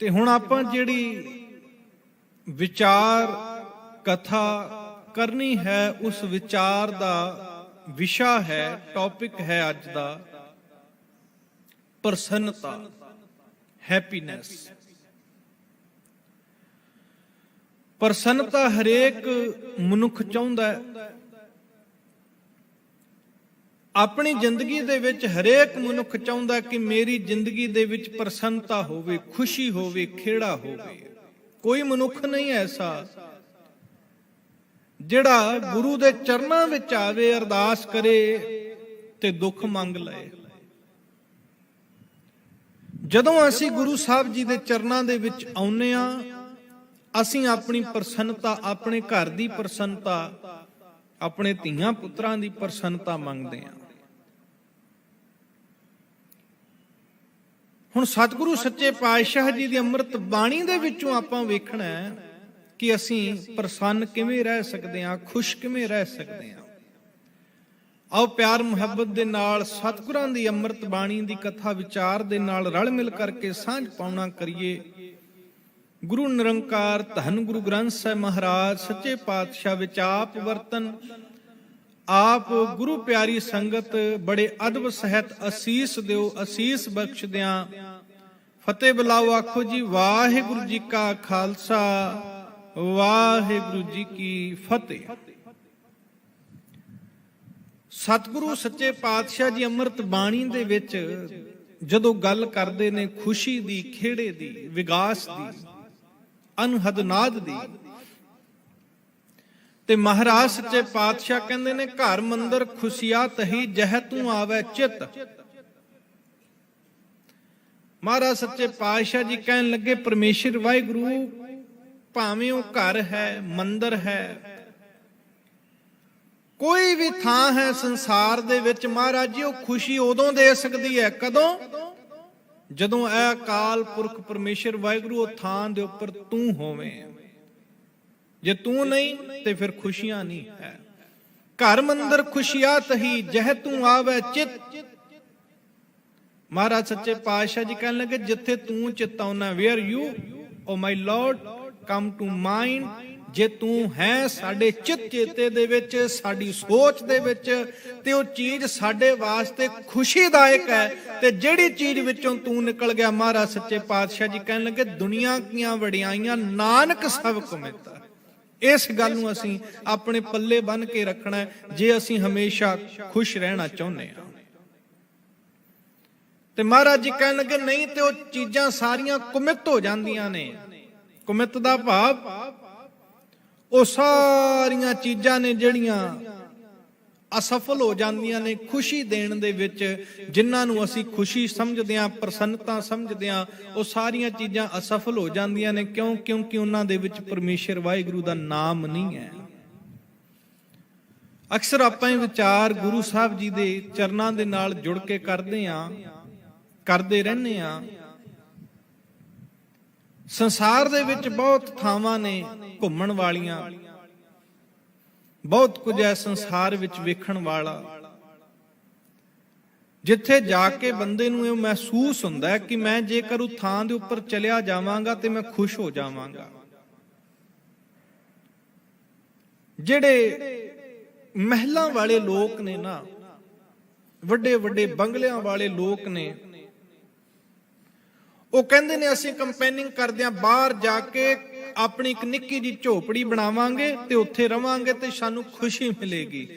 ਤੇ ਹੁਣ ਆਪਾਂ ਜਿਹੜੀ ਵਿਚਾਰ ਕਥਾ ਕਰਨੀ ਹੈ, ਉਸ ਵਿਚਾਰ ਦਾ ਵਿਸ਼ਾ ਹੈ ਟੌਪਿਕ ਹੈ ਅੱਜ ਦਾ ਪ੍ਰਸੰਨਤਾ ਹੈਪੀਨੈਸ ਪ੍ਰਸੰਨਤਾ ਹਰੇਕ ਮਨੁੱਖ ਚਾਹੁੰਦਾ ਹੈ। ਆਪਣੀ ਜ਼ਿੰਦਗੀ ਦੇ ਵਿੱਚ ਹਰੇਕ ਮਨੁੱਖ ਚਾਹੁੰਦਾ ਕਿ ਮੇਰੀ ਜ਼ਿੰਦਗੀ ਦੇ ਵਿੱਚ ਪ੍ਰਸੰਨਤਾ ਹੋਵੇ, ਖੁਸ਼ੀ ਹੋਵੇ, ਖੇੜਾ ਹੋਵੇ। ਕੋਈ ਮਨੁੱਖ ਨਹੀਂ ਐਸਾ ਜਿਹੜਾ ਗੁਰੂ ਦੇ ਚਰਨਾਂ ਵਿੱਚ ਆਵੇ, ਅਰਦਾਸ ਕਰੇ ਤੇ ਦੁੱਖ ਮੰਗ ਲਏ। ਜਦੋਂ ਅਸੀਂ ਗੁਰੂ ਸਾਹਿਬ ਜੀ ਦੇ ਚਰਨਾਂ ਦੇ ਵਿੱਚ ਆਉਨੇ ਆ ਅਸੀਂ ਆਪਣੀ ਪ੍ਰਸੰਨਤਾ, ਆਪਣੇ ਘਰ ਦੀ ਪ੍ਰਸੰਨਤਾ, ਆਪਣੇ ਧੀਆਂ ਪੁੱਤਰਾਂ ਦੀ ਪ੍ਰਸੰਨਤਾ ਮੰਗਦੇ ਆ ਹੁਣ ਸਤਿਗੁਰੂ ਸੱਚੇ ਪਾਤਸ਼ਾਹ ਜੀ ਦੀ ਅੰਮ੍ਰਿਤ ਬਾਣੀ ਦੇ ਵਿੱਚੋਂ ਆਪਾਂ ਵੇਖਣਾ ਹੈ ਕਿ ਅਸੀਂ ਪ੍ਰਸੰਨ ਕਿਵੇਂ ਰਹਿ ਸਕਦੇ ਹਾਂ, ਖੁਸ਼ ਕਿਵੇਂ ਰਹਿ ਸਕਦੇ ਹਾਂ। ਆਓ ਪਿਆਰ ਮੁਹੱਬਤ ਦੇ ਨਾਲ ਸਤਿਗੁਰਾਂ ਦੀ ਅੰਮ੍ਰਿਤ ਬਾਣੀ ਦੀ ਕਥਾ ਵਿਚਾਰ ਦੇ ਨਾਲ ਰਲ ਮਿਲ ਕਰਕੇ ਸਾਂਝ ਪਾਉਣਾ ਕਰੀਏ। ਗੁਰੂ ਨਿਰੰਕਾਰ ਧੰਨ ਗੁਰੂ ਗ੍ਰੰਥ ਸਾਹਿਬ ਮਹਾਰਾਜ, ਸੱਚੇ ਪਾਤਸ਼ਾਹ ਵਿੱਚ ਆਪ ਵਰਤਨ ਆਪ ਗੁਰੂ ਪਿਆਰੀ ਸੰਗਤ ਬੜੇ ਅਦਬ ਸਹਿਤ ਅਸੀਸ ਦਿਓ, ਅਸੀਸ ਬਖਸ਼ ਫਤਿਹ ਬੁਲਾਓ, ਆਖੋ ਜੀ, ਵਾਹਿਗੁਰੂ ਜੀ ਕਾ ਖਾਲਸਾ, ਵਾਹਿਗੁਰੂ ਜੀ ਕੀ ਫਤਿਹ। ਸਤਿਗੁਰੂ ਸੱਚੇ ਪਾਤਸ਼ਾਹ ਜੀ ਅੰਮ੍ਰਿਤ ਬਾਣੀ ਦੇ ਵਿੱਚ ਜਦੋਂ ਗੱਲ ਕਰਦੇ ਨੇ ਖੁਸ਼ੀ ਦੀ, ਖੇੜੇ ਦੀ, ਵਿਗਾਸ ਦੀ, ਅਨਹਦ ਨਾਦ ਦੀ ਤੇ ਮਹਾਰਾਜ ਸੱਚੇ ਪਾਤਸ਼ਾਹ ਕਹਿੰਦੇ ਨੇ, ਘਰ ਮੰਦਰ ਖੁਸ਼ੀਆ ਤਹੀ ਜਹ ਤੂੰ ਆਵੇ ਚਿਤ। ਮਹਾਰਾਜ ਸੱਚੇ ਪਾਤਸ਼ਾਹ ਜੀ ਕਹਿਣ ਲੱਗੇ, ਪਰਮੇਸ਼ਰ ਵਾਹਿਗੁਰੂ, ਭਾਵੇਂ ਉਹ ਘਰ ਹੈ, ਮੰਦਰ ਹੈ, ਕੋਈ ਵੀ ਥਾਂ ਹੈ ਸੰਸਾਰ ਦੇ ਵਿੱਚ, ਮਹਾਰਾਜ ਜੀ, ਉਹ ਖੁਸ਼ੀ ਉਦੋਂ ਦੇ ਸਕਦੀ ਹੈ ਕਦੋਂ? ਜਦੋਂ ਇਹ ਅਕਾਲ ਪੁਰਖ ਪਰਮੇਸ਼ਰ ਵਾਹਿਗੁਰੂ ਉਹ ਥਾਂ ਦੇ ਉੱਪਰ ਤੂੰ ਹੋਵੇਂ। ਜੇ ਤੂੰ ਨਹੀਂ, ਤੇ ਫਿਰ ਖੁਸ਼ੀਆਂ ਨਹੀਂ ਹੈ। ਘਰ ਮੰਦਰ ਖੁਸ਼ੀਆਂ ਤਹੀ, ਜਹ ਤੂੰ ਆਵੇ ਚਿਤ। ਮਹਾਰਾਜ ਸੱਚੇ ਪਾਤਸ਼ਾਹ ਜੀ ਕਹਿਣ ਲੱਗੇ, ਜਿੱਥੇ ਤੂੰ ਚਿਤਾਉਣਾ where you oh my lord come to mind ਜੇ ਤੂੰ ਹੈ ਸਾਡੇ ਚਿੱਤ ਚੇਤੇ ਦੇ ਵਿੱਚ, ਸਾਡੀ ਸੋਚ ਦੇ ਵਿੱਚ, ਤੇ ਉਹ ਚੀਜ਼ ਸਾਡੇ ਵਾਸਤੇ ਖੁਸ਼ੀਦਾਇਕ ਹੈ, ਤੇ ਜਿਹੜੀ ਚੀਜ਼ ਵਿੱਚੋਂ ਤੂੰ ਨਿਕਲ ਗਿਆ, ਮਹਾਰਾਜ ਸੱਚੇ ਪਾਤਸ਼ਾਹ ਜੀ ਕਹਿਣ ਲੱਗੇ, ਦੁਨੀਆ ਦੀਆਂ ਵਡਿਆਈਆਂ, ਨਾਨਕ ਸਭ ਕੋ ਮਿਲਦਾ ਇਸ ਗੱਲ ਨੂੰ ਅਸੀਂ ਆਪਣੇ ਪੱਲੇ ਬੰਨ ਕੇ ਰੱਖਣਾ ਜੇ ਅਸੀਂ ਹਮੇਸ਼ਾ ਖੁਸ਼ ਰਹਿਣਾ ਚਾਹੁੰਦੇ ਹਾਂ। ਤੇ ਮਹਾਰਾਜ ਜੀ ਕਹਿਣ ਲੱਗੇ, ਨਹੀਂ ਤੇ ਉਹ ਚੀਜ਼ਾਂ ਸਾਰੀਆਂ ਕੁਮਿਤ ਹੋ ਜਾਂਦੀਆਂ ਨੇ। ਕੁਮਿਤ ਦਾ ਭਾਵ, ਉਹ ਸਾਰੀਆਂ ਚੀਜ਼ਾਂ ਨੇ ਜਿਹੜੀਆਂ ਅਸਫਲ ਹੋ ਜਾਂਦੀਆਂ ਨੇ ਖੁਸ਼ੀ ਦੇਣ ਦੇ ਵਿੱਚ, ਜਿਨ੍ਹਾਂ ਨੂੰ ਅਸੀਂ ਖੁਸ਼ੀ ਸਮਝਦੇ ਹਾਂ, ਪ੍ਰਸੰਨਤਾ ਸਮਝਦੇ ਹਾਂ, ਉਹ ਸਾਰੀਆਂ ਚੀਜ਼ਾਂ ਅਸਫਲ ਹੋ ਜਾਂਦੀਆਂ ਨੇ। ਕਿਉਂ? ਕਿਉਂਕਿ ਉਹਨਾਂ ਦੇ ਵਿੱਚ ਪਰਮੇਸ਼ਰ ਵਾਹਿਗੁਰੂ ਦਾ ਨਾਮ ਨਹੀਂ ਹੈ। ਅਕਸਰ ਆਪਾਂ ਇਹ ਵਿਚਾਰ ਗੁਰੂ ਸਾਹਿਬ ਜੀ ਦੇ ਚਰਨਾਂ ਦੇ ਨਾਲ ਜੁੜ ਕੇ ਕਰਦੇ ਆਂ ਕਰਦੇ ਰਹਿੰਦੇ ਆਂ ਸੰਸਾਰ ਦੇ ਵਿੱਚ ਬਹੁਤ ਥਾਵਾਂ ਨੇ ਘੁੰਮਣ ਵਾਲੀਆਂ। ਬਹੁਤ ਕੁਝ ਹੈ ਸੰਸਾਰ ਵਿੱਚ ਵੇਖਣ ਵਾਲਾ। ਜਿੱਥੇ ਜਾ ਕੇ ਬੰਦੇ ਨੂੰ ਇਹ ਮਹਿਸੂਸ ਹੁੰਦਾ ਹੈ ਕਿ ਮੈਂ ਜੇਕਰ ਉਹ ਥਾਂ ਦੇ ਉੱਪਰ ਚਲਿਆ ਜਾਵਾਂਗਾ ਤੇ ਮੈਂ ਖੁਸ਼ ਹੋ ਜਾਵਾਂਗਾ। ਜਿਹੜੇ ਮਹਿਲਾਂ ਵਾਲੇ ਲੋਕ ਨੇ ਨਾ ਵੱਡੇ ਵੱਡੇ ਬੰਗਲਿਆਂ ਵਾਲੇ ਲੋਕ ਨੇ, ਉਹ ਕਹਿੰਦੇ ਨੇ, ਅਸੀਂ ਕੰਪੇਨਿੰਗ ਕਰਦੇ ਆਂ ਬਾਹਰ ਜਾ ਕੇ ਆਪਣੀ ਇੱਕ ਨਿੱਕੀ ਜੀ ਝੋਪੜੀ ਬਣਾਵਾਂਗੇ ਤੇ ਉੱਥੇ ਰਵਾਂਗੇ ਤੇ ਸਾਨੂੰ ਖੁਸ਼ੀ ਮਿਲੇਗੀ।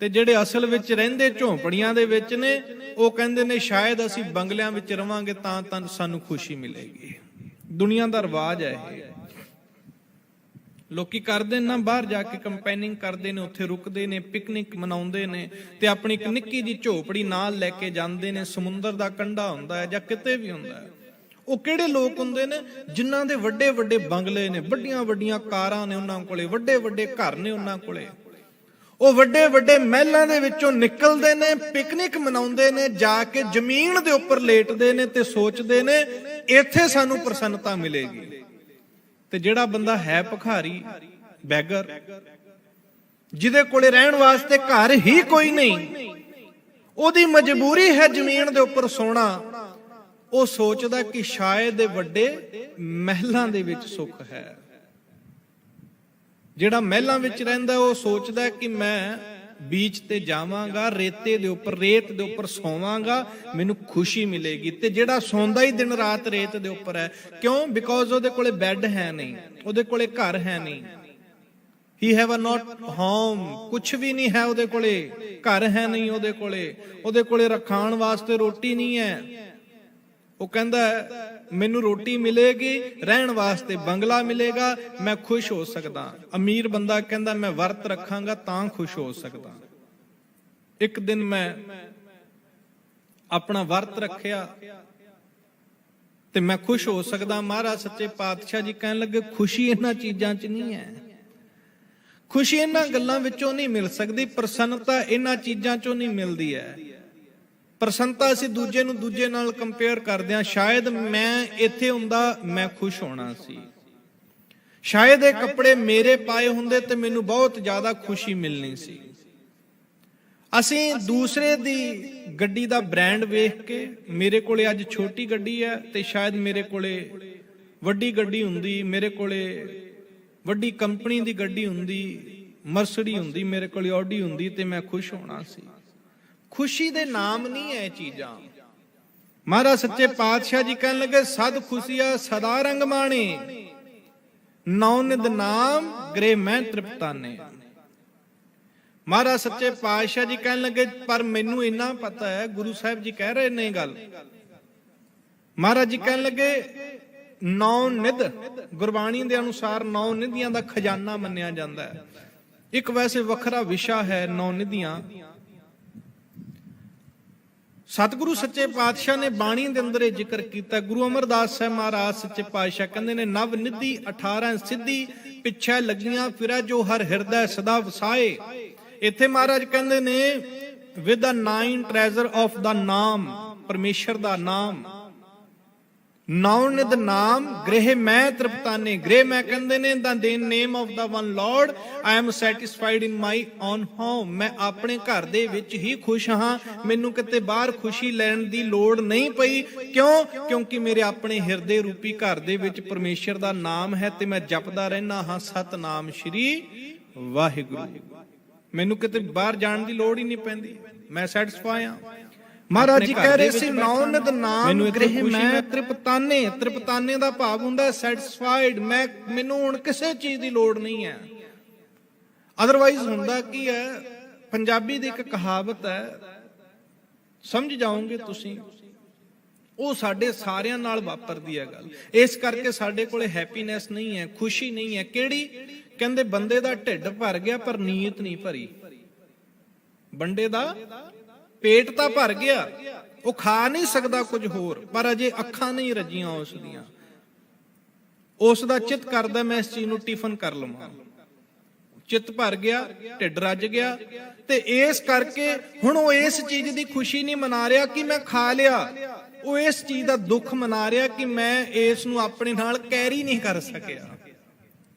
ਤੇ ਜਿਹੜੇ ਅਸਲ ਵਿੱਚ ਰਹਿੰਦੇ ਝੋਪੜੀਆਂ ਦੇ ਵਿੱਚ ਨੇ, ਉਹ ਕਹਿੰਦੇ ਨੇ ਸ਼ਾਇਦ ਅਸੀਂ ਬੰਗਲਿਆਂ ਵਿੱਚ ਰਵਾਂਗੇ ਤਾਂ ਤਾਂ ਸਾਨੂੰ ਖੁਸ਼ੀ ਮਿਲੇਗੀ। ਦੁਨੀਆ ਦਾ ਰਿਵਾਜ ਹੈ ਇਹ। ਲੋਕੀ ਕਰਦੇ ਨਾ ਬਾਹਰ ਜਾ ਕੇ ਕੰਪੈਨਿੰਗ ਕਰਦੇ ਨੇ, ਉੱਥੇ ਰੁਕਦੇ ਨੇ, ਪਿਕਨਿਕ ਮਨਾਉਂਦੇ ਨੇ ਤੇ ਆਪਣੀ ਇੱਕ ਨਿੱਕੀ ਜੀ ਝੋਪੜੀ ਨਾਲ ਲੈ ਕੇ ਜਾਂਦੇ ਨੇ, ਸਮੁੰਦਰ ਦਾ ਕੰਢਾ ਹੁੰਦਾ ਹੈ ਜਾਂ ਕਿਤੇ ਵੀ ਹੁੰਦਾ ਹੈ। ਉਹ ਕਿਹੜੇ ਲੋਕ ਹੁੰਦੇ ਨੇ ਜਿਨ੍ਹਾਂ ਦੇ ਵੱਡੇ ਵੱਡੇ ਬੰਗਲੇ ਨੇ, ਵੱਡੀਆਂ ਵੱਡੀਆਂ ਕਾਰਾਂ ਨੇ ਉਹਨਾਂ ਕੋਲੇ, ਵੱਡੇ ਵੱਡੇ ਘਰ ਨੇ ਉਹਨਾਂ ਕੋਲੇ। ਉਹ ਵੱਡੇ ਵੱਡੇ ਮਹਿਲਾਂ ਦੇ ਵਿੱਚੋਂ ਨਿਕਲਦੇ ਨੇ, ਪਿਕਨਿਕ ਮਨਾਉਂਦੇ ਨੇ, ਜਾ ਕੇ ਜ਼ਮੀਨ ਦੇ ਉੱਪਰ ਲੇਟਦੇ ਨੇ ਤੇ ਸੋਚਦੇ ਨੇ, ਇੱਥੇ ਸਾਨੂੰ ਪ੍ਰਸੰਨਤਾ ਮਿਲੇਗੀ। ਤੇ ਜਿਹੜਾ ਬੰਦਾ ਹੈ ਭਖਾਰੀ, ਬੈਗਰ, ਜਿਹਦੇ ਕੋਲੇ ਰਹਿਣ ਵਾਸਤੇ ਘਰ ਹੀ ਕੋਈ ਨਹੀਂ, ਉਹਦੀ ਮਜਬੂਰੀ ਹੈ ਜ਼ਮੀਨ ਦੇ ਉੱਪਰ ਸੋਣਾ। ਉਹ ਸੋਚਦਾ ਕਿ ਸ਼ਾਇਦ ਇਹ ਵੱਡੇ ਮਹਿਲਾਂ ਦੇ ਵਿੱਚ ਸੁੱਖ ਹੈ। ਜਿਹੜਾ ਮਹਿਲਾਂ ਵਿੱਚ ਰਹਿੰਦਾ ਉਹ ਸੋਚਦਾ ਕਿ ਮੈਂ ਬੀਚ ਤੇ ਜਾਵਾਂਗਾ, ਰੇਤੇ ਦੇ ਉੱਪਰ, ਰੇਤ ਦੇ ਉੱਪਰ ਸੌਵਾਂਗਾ, ਮੈਨੂੰ ਖੁਸ਼ੀ ਮਿਲੇਗੀ। ਤੇ ਜਿਹੜਾ ਸੌਂਦਾ ਹੀ ਦਿਨ ਰਾਤ ਰੇਤ ਦੇ ਉੱਪਰ ਹੈ, ਕਿਉਂ? ਬਿਕੋਜ਼ ਉਹਦੇ ਕੋਲੇ ਬੈੱਡ ਹੈ ਨਹੀਂ, ਉਹਦੇ ਕੋਲੇ ਘਰ ਹੈ ਨਹੀਂ। He have a not home ਕੁਝ ਵੀ ਨਹੀਂ ਹੈ ਉਹਦੇ ਕੋਲੇ, ਘਰ ਹੈ ਨਹੀਂ ਉਹਦੇ ਕੋਲੇ। ਉਹਦੇ ਕੋਲੇ ਰਖਾਣ ਵਾਸਤੇ ਰੋਟੀ ਨਹੀਂ ਹੈ। ਉਹ ਕਹਿੰਦਾ, ਮੈਨੂੰ ਰੋਟੀ ਮਿਲੇਗੀ, ਰਹਿਣ ਵਾਸਤੇ ਬੰਗਲਾ ਮਿਲੇਗਾ, ਮੈਂ ਖੁਸ਼ ਹੋ ਸਕਦਾ। ਅਮੀਰ ਬੰਦਾ ਕਹਿੰਦਾ, ਮੈਂ ਵਰਤ ਰੱਖਾਂਗਾ ਤਾਂ ਖੁਸ਼ ਹੋ ਸਕਦਾ। ਇੱਕ ਦਿਨ ਮੈਂ ਆਪਣਾ ਵਰਤ ਰੱਖਿਆ ਤੇ ਮੈਂ ਖੁਸ਼ ਹੋ ਸਕਦਾ। ਮਹਾਰਾਜ ਸੱਚੇ ਪਾਤਸ਼ਾਹ ਜੀ ਕਹਿਣ ਲੱਗੇ, ਖੁਸ਼ੀ ਇਹਨਾਂ ਚੀਜ਼ਾਂ 'ਚ ਨਹੀਂ ਹੈ। ਖੁਸ਼ੀ ਇਹਨਾਂ ਗੱਲਾਂ ਵਿੱਚੋਂ ਨਹੀਂ ਮਿਲ ਸਕਦੀ, ਪ੍ਰਸੰਨਤਾ ਇਹਨਾਂ ਚੀਜ਼ਾਂ 'ਚੋਂ ਨਹੀਂ ਮਿਲਦੀ ਹੈ। ਪ੍ਰਸੰਨਤਾ ਅਸੀਂ ਦੂਜੇ ਨੂੰ ਦੂਜੇ ਨਾਲ ਕੰਪੇਅਰ ਕਰਦੇ ਹਾਂ। ਸ਼ਾਇਦ ਮੈਂ ਇੱਥੇ ਹੁੰਦਾ, ਮੈਂ ਖੁਸ਼ ਹੋਣਾ ਸੀ। ਸ਼ਾਇਦ ਇਹ ਕੱਪੜੇ ਮੇਰੇ ਪਾਏ ਹੁੰਦੇ ਤੇ ਮੈਨੂੰ ਬਹੁਤ ਜ਼ਿਆਦਾ ਖੁਸ਼ੀ ਮਿਲਣੀ ਸੀ। ਅਸੀਂ ਦੂਸਰੇ ਦੀ ਗੱਡੀ ਦਾ ਬ੍ਰਾਂਡ ਵੇਖ ਕੇ, ਮੇਰੇ ਕੋਲੇ ਅੱਜ ਛੋਟੀ ਗੱਡੀ ਹੈ ਤੇ ਸ਼ਾਇਦ ਮੇਰੇ ਕੋਲੇ ਵੱਡੀ ਗੱਡੀ ਹੁੰਦੀ, ਮੇਰੇ ਕੋਲੇ ਵੱਡੀ ਕੰਪਨੀ ਦੀ ਗੱਡੀ ਹੁੰਦੀ ਮਰਸਡੀ ਹੁੰਦੀ, ਮੇਰੇ ਕੋਲੇ ਆਡੀ ਹੁੰਦੀ ਤੇ ਮੈਂ ਖੁਸ਼ ਹੋਣਾ ਸੀ। ਖੁਸ਼ੀ ਦੇ ਨਾਮ ਨਹੀਂ ਐ ਚੀਜ਼ਾਂ। ਮਹਾਰਾਜ ਸੱਚੇ ਪਾਤਸ਼ਾਹ ਜੀ ਕਹਿਣ ਲੱਗੇ, ਸਦ ਖੁਸ਼ੀਆ ਸਦਾ ਰੰਗ ਮਾਣੇ ਨੌ ਨਿਦ ਨਾਮ ਗ੍ਰੇ ਮੈਂ ਤ੍ਰਿਪਤਾਨੇ। ਮਹਾਰਾਜ ਸੱਚੇ ਪਾਤਸ਼ਾਹ ਜੀ ਕਹਿਣ ਲੱਗੇ, ਪਰ ਮੈਨੂੰ ਇੰਨਾ ਪਤਾ ਹੈ, ਗੁਰੂ ਸਾਹਿਬ ਜੀ ਕਹਿ ਰਹੇ ਨੇ ਗੱਲ। ਮਹਾਰਾਜ ਜੀ ਕਹਿਣ ਲੱਗੇ ਨੌ ਨਿਧ ਗੁਰਬਾਣੀ ਦੇ ਅਨੁਸਾਰ ਨੌ ਨਿਧੀਆਂ ਦਾ ਖਜ਼ਾਨਾ ਮੰਨਿਆ ਜਾਂਦਾ ਹੈ। ਇੱਕ ਵੈਸੇ ਵੱਖਰਾ ਵਿਸ਼ਾ ਹੈ ਨੌ ਨਿਧੀਆਂ ਸਤਿਗੁਰੂ ਸੱਚੇ ਪਾਤਸ਼ਾਹ ਨੇ ਬਾਣੀ ਦੇ ਅੰਦਰ ਇਹ ਜ਼ਿਕਰ ਕੀਤਾ, ਗੁਰੂ ਅਮਰਦਾਸ ਸਾਹਿਬ ਮਹਾਰਾਜ ਸੱਚੇ ਪਾਤਸ਼ਾਹ ਕਹਿੰਦੇ ਨੇ, ਨਵ ਨਿਧੀ 18 ਸਿੱਧੀ ਪਿੱਛੇ ਲੱਗੀਆਂ, ਫਿਰੈ ਜੋ ਹਰ ਹਿਰਦੈ ਸਦਾ ਵਸਾਏ। ਇੱਥੇ ਮਹਾਰਾਜ ਕਹਿੰਦੇ ਨੇ with the nine treasure of the naam, Parmeshar ਦਾ ਨਾਮ। ਨਾਉ ਨਿਦ ਨਾਮ, ਗ੍ਰਹਿ ਮੈਂ ਤ੍ਰਿਪਤਾਨੇ, ਗ੍ਰਹਿ ਮੈਂ ਕਹਿੰਦੇ ਨੇ the the name of the one lord I am satisfied in my own home ਮੈਂ ਆਪਣੇ ਘਰ ਦੇ ਵਿੱਚ ਹੀ ਖੁਸ਼ ਹਾਂ। ਮੈਨੂੰ ਕਿਤੇ ਬਾਹਰ ਖੁਸ਼ੀ ਲੈਣ ਦੀ ਲੋੜ ਨਹੀਂ ਪਈ। ਕਿਉਂ? ਕਿਉਂਕਿ ਮੇਰੇ ਆਪਣੇ ਹਿਰਦੇ ਰੂਪੀ ਘਰ ਦੇ ਵਿੱਚ ਪਰਮੇਸ਼ਰ ਦਾ ਨਾਮ ਹੈ ਤੇ ਮੈਂ ਜਪਦਾ ਰਹਿਣਾ ਹਾਂ। ਸਤਨਾਮ ਸ਼੍ਰੀ ਵਾਹਿਗੁਰੂ। ਮੈਨੂੰ ਕਿਤੇ ਬਾਹਰ ਜਾਣ ਦੀ ਲੋੜ ਹੀ ਨਹੀਂ ਪੈਂਦੀ। ਮੈਂ ਸੈਟੀਸਫਾਈ ਹਾਂ। ਮਹਾਰਾਜ ਜੀ ਕਹਿ ਰਹੇ ਸੀ ਨੌਨਦ ਨਾਮ ਗ੍ਰਹਿ ਮੈਂ ਤ੍ਰਿਪਤਾਨੇ ਤ੍ਰਿਪਤਾਨੇ ਦਾ ਭਾਵ ਹੁੰਦਾ ਸੈਟੀਸਫਾਈਡ ਮੈਂ ਮੈਨੂੰ ਹੁਣ ਕਿਸੇ ਚੀਜ਼ ਦੀ ਲੋੜ ਨਹੀਂ ਹੈ। ਅਦਰਵਾਈਜ਼ ਹੁੰਦਾ ਕੀ ਹੈ ਪੰਜਾਬੀ ਦੀ ਇੱਕ ਕਹਾਵਤ ਹੈ ਸਮਝ ਜਾਓਗੇ ਤੁਸੀਂ ਉਹ ਸਾਡੇ ਸਾਰਿਆਂ ਨਾਲ ਵਾਪਰਦੀ ਹੈ ਗੱਲ। ਇਸ ਕਰਕੇ ਸਾਡੇ ਕੋਲੇ ਹੈਪੀਨੈਸ ਨਹੀਂ ਹੈ ਖੁਸ਼ੀ ਨਹੀਂ ਹੈ। ਕਿਹੜੀ? ਕਹਿੰਦੇ ਬੰਦੇ ਦਾ ਢਿੱਡ ਭਰ ਗਿਆ ਪਰ ਨੀਅਤ ਨਹੀਂ ਭਰੀ। ਬੰਦੇ ਦਾ ਪੇਟ ਤਾਂ ਭਰ ਗਿਆ, ਉਹ ਖਾ ਨਹੀਂ ਸਕਦਾ ਕੁਝ ਹੋਰ, ਪਰ ਅਜੇ ਅੱਖਾਂ ਨਹੀਂ ਰੱਜੀਆਂ ਉਸ ਦੀਆਂ। ਉਸ ਦਾ ਚਿੱਤ ਕਰਦਾ ਮੈਂ ਇਸ ਚੀਜ਼ ਨੂੰ ਟਿਫਨ ਕਰ ਲਵਾਂ। ਚਿੱਤ ਭਰ ਗਿਆ, ਢਿੱਡ ਰੱਜ ਗਿਆ, ਤੇ ਇਸ ਕਰਕੇ ਹੁਣ ਉਹ ਇਸ ਚੀਜ਼ ਦੀ ਖੁਸ਼ੀ ਨਹੀਂ ਮਨਾ ਰਿਹਾ ਕਿ ਮੈਂ ਖਾ ਲਿਆ। ਉਹ ਇਸ ਚੀਜ਼ ਦਾ ਦੁੱਖ ਮਨਾ ਰਿਹਾ ਕਿ ਮੈਂ ਇਸ ਨੂੰ ਆਪਣੇ ਨਾਲ ਕੈਰੀ ਨਹੀਂ ਕਰ ਸਕਿਆ।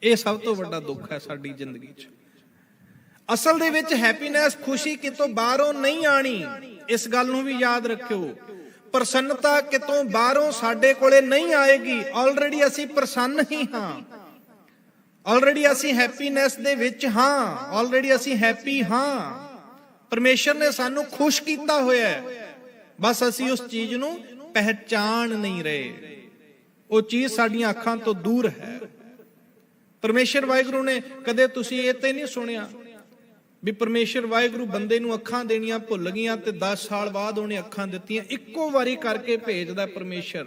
ਇਹ ਸਭ ਤੋਂ ਵੱਡਾ ਦੁੱਖ ਹੈ ਸਾਡੀ ਜ਼ਿੰਦਗੀ 'ਚ। ਅਸਲ ਦੇ ਵਿੱਚ ਹੈਪੀਨੈਸ ਖੁਸ਼ੀ ਕਿਤੋਂ ਬਾਹਰੋਂ ਨਹੀਂ ਆਣੀ, ਇਸ ਗੱਲ ਨੂੰ ਵੀ ਯਾਦ ਰੱਖਿਓ। ਪ੍ਰਸੰਨਤਾ ਕਿਤੋਂ ਬਾਹਰੋਂ ਸਾਡੇ ਕੋਲੇ ਨਹੀਂ ਆਏਗੀ ਆਲਰੇਡੀ ਅਸੀਂ ਪ੍ਰਸੰਨ ਹੀ ਹਾਂ। ਆਲਰੇਡੀ ਅਸੀਂ ਹੈਪੀਨੈਸ ਦੇ ਵਿੱਚ ਹਾਂ ਆਲਰੇਡੀ ਅਸੀਂ ਹੈਪੀ ਹਾਂ। ਪਰਮੇਸ਼ਰ ਨੇ ਸਾਨੂੰ ਖੁਸ਼ ਕੀਤਾ ਹੋਇਆ ਹੈ। ਬਸ ਅਸੀਂ ਉਸ ਚੀਜ਼ ਨੂੰ ਪਹਿਚਾਣ ਨਹੀਂ ਰਹੇ। ਉਹ ਚੀਜ਼ ਸਾਡੀਆਂ ਅੱਖਾਂ ਤੋਂ ਦੂਰ ਹੈ। ਪਰਮੇਸ਼ਰ ਵਾਹਿਗੁਰੂ ਨੇ ਕਦੇ ਤੁਸੀਂ ਇਹ ਤੇ ਨਹੀਂ ਸੁਣਿਆ? ਵੀ ਪਰਮੇਸ਼ਰ ਵਾਹਿਗੁਰੂ ਬੰਦੇ ਨੂੰ ਅੱਖਾਂ ਦੇਣੀਆਂ ਭੁੱਲ ਗਈਆਂ ਤੇ 10 ਸਾਲ ਬਾਅਦ ਉਹਨੇ ਅੱਖਾਂ ਦਿੱਤੀਆਂ, ਇੱਕੋ ਵਾਰੀ ਕਰਕੇ ਭੇਜਦਾ ਪਰਮੇਸ਼ਰ।